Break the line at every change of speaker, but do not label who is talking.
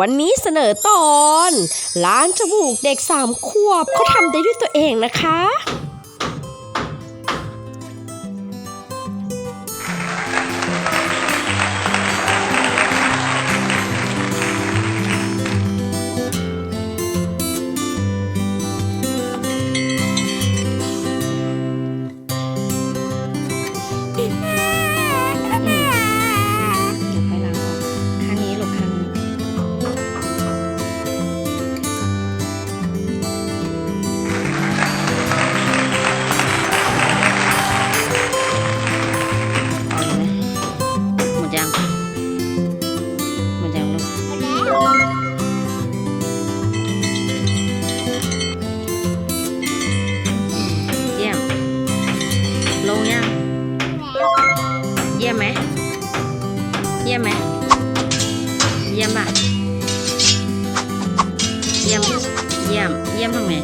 วันนี้เสนอตอน ล้างจมูกเด็กสามขวบเขาทำได้ด้วยตัวเองนะคะ
เยี่ยมไหมเยี่ยมไหมเยี่ยมป่ะเยี่ยม เยี่ยม เยี่ยมทำไง